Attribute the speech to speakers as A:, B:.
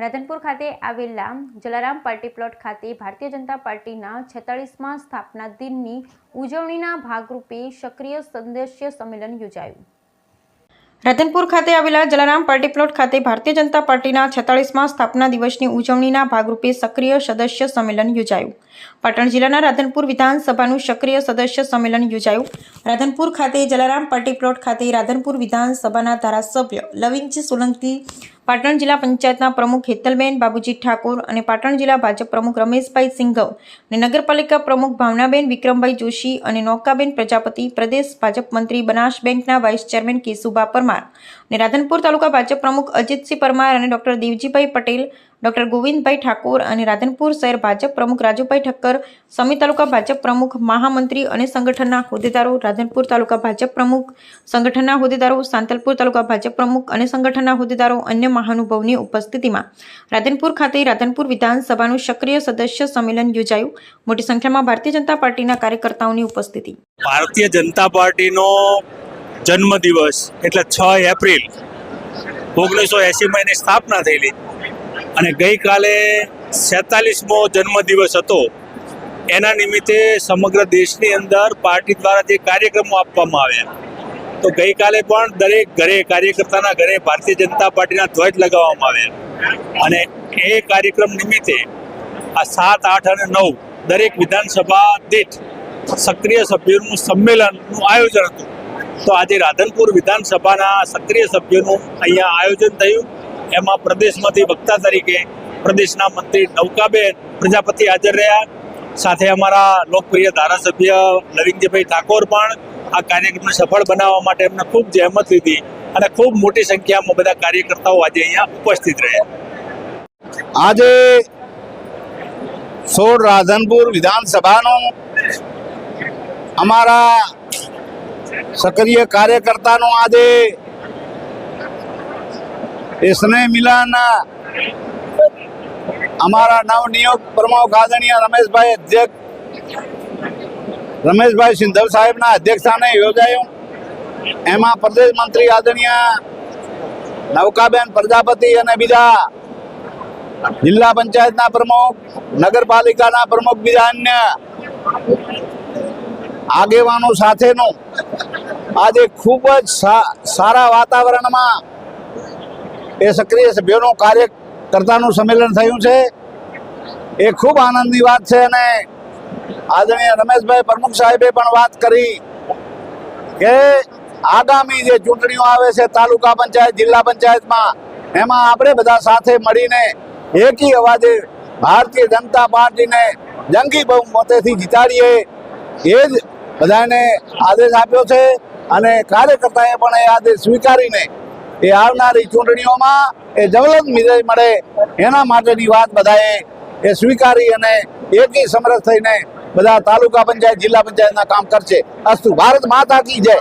A: રાધનપુર ખાતે આવેલા Jalaram party plot ખાતે ભારતીય જનતા પાર્ટીના છેતાળીસમાં સ્થાપના દિનની ઉજવણીના ભાગરૂપે સક્રિય સદસ્ય સંમેલન યોજાયું. રાધનપુર ખાતે આવેલા જલારામ પાર્ટી પ્લોટ ખાતે ભારતીય જનતા પાર્ટીના છેતાળીસમાં સ્થાપના દિવસની ઉજવણીના ભાગરૂપે સક્રિય સદસ્ય સંમેલન યોજાયું. પાટણ જિલ્લાના રાધનપુર વિધાનસભાનું સક્રિય સદસ્ય સંમેલન યોજાયું. રાધનપુર ખાતે જલારામ પાર્ટી પ્લોટ ખાતે રાધનપુર વિધાનસભાના ધારાસભ્ય લવિંગજી સોલંકી, પાટણ જિલ્લા પંચાયતના પ્રમુખ હેતલબેન બાબુજી ઠાકોર અને પાટણ જિલ્લા ભાજપ પ્રમુખ રમેશભાઈ સિંઘવ અને નગરપાલિકા પ્રમુખ ભાવનાબેન વિક્રમભાઈ જોશી અને નૌકાબેન પ્રજાપતિ, પ્રદેશ ભાજપ મંત્રી બનાસ બેંકના વાઇસ ચેરમેન કેશુભા પરમાર અને રાધનપુર તાલુકા ભાજપ પ્રમુખ અજીતસિંહ પરમાર અને ડોક્ટર દેવજીભાઈ પટેલ ડોક્ટર ગોવિંદભાઈ ઠાકોર અને રાધનપુર શહેર ભાજપ પ્રમુખ રાજુભાઈ ઠક્કર, સમી તાલુકા ભાજપ પ્રમુખ મહામંત્રી અને સંગઠનના હોદ્દેદારો રાધનપુર તાલુકા ભાજપ પ્રમુખ, સંગઠનના હોદ્દેદારો સાંતલપુર તાલુકા ભાજપ પ્રમુખ અને સંગઠનના હોદ્દેદારો અન્ય મહાનુભાવની ઉપસ્થિતિમાં રાધનપુર ખાતે રાધનપુર વિધાનસભાનું સક્રિય સદસ્ય સંમેલન યોજાયું. મોટી સંખ્યામાં ભારતીય જનતા પાર્ટીના કાર્યકર્તાઓની ઉપસ્થિતિ.
B: ભારતીય જનતા પાર્ટીનો જન્મદિવસ એટલે છ એપ્રિલ ઓગણીસો એંસીમાં સ્થાપના થયેલી. અને ગઈકાલે છેતાલીસમો જન્મદિવસ હતો. એના નિમિત્તે સમગ્ર દેશની અંદર પાર્ટી દ્વારા જે કાર્યક્રમો આપવામાં આવ્યા. તો ગઈકાલે પણ દરેક ઘરે કાર્યકર્તાના ઘરે ભારતીય જનતા પાર્ટીના ધ્વજ લગાવવામાં આવ્યા. અને એ કાર્યક્રમ નિમિત્તે આ સાત, આઠ અને નવ દરેક વિધાનસભા દીઠ સક્રિય સભ્યોનું સંમેલનનું આયોજન હતું. તો આજે રાધનપુર વિધાનસભાના સક્રિય સભ્યોનું અહીંયા આયોજન થયું. એમાં પ્રદેશમાંથી વક્તા તરીકે પ્રદેશના મંત્રી નૌકાબેન પ્રજાપતિ હાજર રહ્યા. સાથે અમારા લોકપ્રિય ધારાસભ્ય નવીનજીભાઈ ઠાકોર પણ આ કાર્યક્રમને સફળ બનાવવા માટે એમને ખૂબ જહેમત લીધી અને ખૂબ મોટી સંખ્યામાં બધા કાર્યકર્તાઓ આજે અહીંયા ઉપસ્થિત રહ્યા.
C: આજે સોળ રાધનપુર વિધાનસભાનો અમારા સક્રિય કાર્યકર્તાનો આજે એ સ્નેહ મિલાના અમારા નવનિયુક્ત પ્રમુખ આદરણીય રમેશભાઈ અધ્યક્ષ, રમેશભાઈ સિંધવ સાહેબના અધ્યક્ષસ્થાને યોજાયું. એમાં પ્રદેશ મંત્રી આદરણીય નૌકાબેન પ્રજાપતિ અને બીજા જિલ્લા પંચાયતના પ્રમુખ, નગરપાલિકાના પ્રમુખ, બીજા અન્ય આગેવાનો સાથેનું આજે ખૂબ જ સારા વાતાવરણમાં એ સક્રિય સભ્યોનું કાર્યકર્તાનું સંમેલન થયું છે. એ ખૂબ આનંદની વાત છે અને આદરણીય રમેશભાઈ પ્રમુખ સાહેબે પણ વાત કરી કે આગામી જે ચૂંટણીઓ આવે છે તાલુકા પંચાયત, જિલ્લા પંચાયતમાં, એમાં આપણે બધા સાથે મળીને એકી અવાજે ભારતીય જનતા પાર્ટીને જંગી બહુમતેથી જીતાડીએ, એ જ બધાને આદેશ આપ્યો છે અને કાર્યકર્તાએ પણ એ આદેશ સ્વીકારીને એ આવનારી ચૂંટણીઓમાં એ જવલંત વિજય મળે એના માટેની વાત બધાએ એ સ્વીકારી અને એકી સમરસ થઈને બધા તાલુકા પંચાયત, જિલ્લા પંચાયતના કામ કરશે. અસ્તુ, ભારત માતા કી જય.